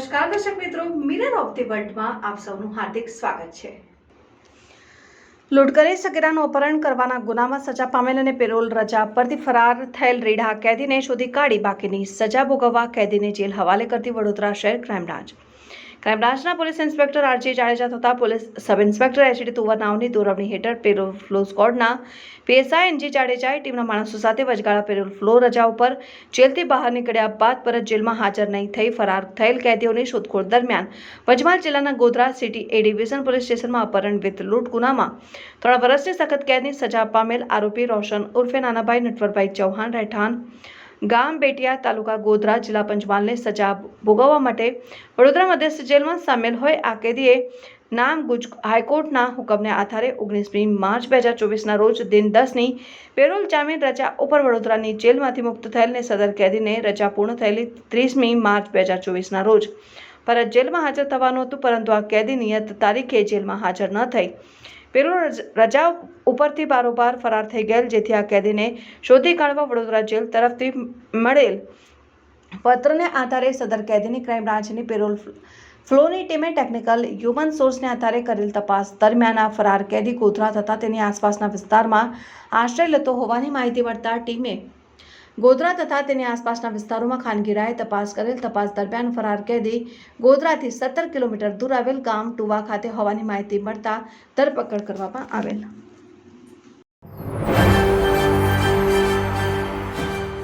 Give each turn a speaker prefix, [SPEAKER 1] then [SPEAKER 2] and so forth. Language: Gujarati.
[SPEAKER 1] નમસ્કાર, દર્શક મિત્રો. મિરર ઓફ ધી વર્લ્ડમાં આપ સૌનું હાર્દિક સ્વાગત છે. લૂંટ કરી સગીરાનું અપહરણ કરવાના ગુનામાં સજા પામેલ અને પેરોલ રજા પરથી ફરાર થયેલ રીઢા કેદીને શોધી કાઢી બાકીની સજા ભોગવવા કેદીને જેલ હવાલે કરતી વડોદરા શહેર ક્રાઇમ બ્રાન્ચ ક્રાઇમ બ્રાન્ચના police inspector R G Jadeja થતા police sub inspector H D Tuvar નાવની દોરવણી હેઠળ પેરોલ ફ્લો સ્કોડના પીએસઆઈ એનજી જાડેજાએ ટીમના માણસો સાથે વચગાળા પેરોલ ફ્લો રજા ઉપર જેલથી બહાર નીકળ્યા બાદ પરત જેલમાં હાજર નહીં થઈ ફરાર થયેલ કેદીઓની શોધખોળ દરમિયાન પંચમહાલ જિલ્લાના Godhra city A division police સ્ટેશનમાં અપહરણ વિથ લૂંટ ગુનામાં ત્રણ વર્ષની સખત કેદની સજા પામેલ આરોપી રોશન ઉર્ફે નાનાભાઈ નટવરભાઈ ચૌહાણ રહેઠાણ ગામ બેટિયા તાલુકા ગોધરા જિલ્લા પંચમહાલને સજા ભોગવવા માટે વડોદરા મધ્યસ્થ જેલમાં સામેલ હોય આ કેદીએ નામ ગુજ હાઈકોર્ટના હુકમને આધારે ઓગણીસમી માર્ચ બે હજાર ચોવીસના રોજ દિન દસની પેરોલ જામીન રજા ઉપર વડોદરાની જેલમાંથી મુક્ત થયેલને સદર કેદીને રજા પૂર્ણ થયેલી ત્રીસમી માર્ચ બે હજાર ચોવીસના રોજ પરત જેલમાં હાજર થવાનું હતું, પરંતુ આ કેદી નિયત તારીખે જેલમાં હાજર ન થઈ. પેરોલ રજ- ઉપરથી બારોબાર ફરાર થઈ ગયેલ, જેથી આ કેદીને શોધી કાઢવા વડોદરા જેલ તરફથી મળેલ. પત્રને આધારે સદર કેદીની ક્રાઇમ બ્રાન્ચની પેરોલ ફ્લોની ટીમે ટેકનિકલ હ્યુમન સોર્સને આધારે કરેલ તપાસ દરમિયાન આ ફરાર કેદી ગોધરા તથા તેની આસપાસના વિસ્તારમાં આશ્રય લેતો હોવાની માહિતી મળતા ટીમે ગોધરા તથા તેની આસપાસના વિસ્તારોમાં ખાનગીરાએ તપાસ કરેલ તપાસ દરમિયાન ફરાર કેદી ગોધરાથી સત્તર કિલોમીટર દૂર આવેલ ગામ ટુવા ખાતે હોવાની માહિતી મળતા ધરપકડ કરવામાં આવેલ.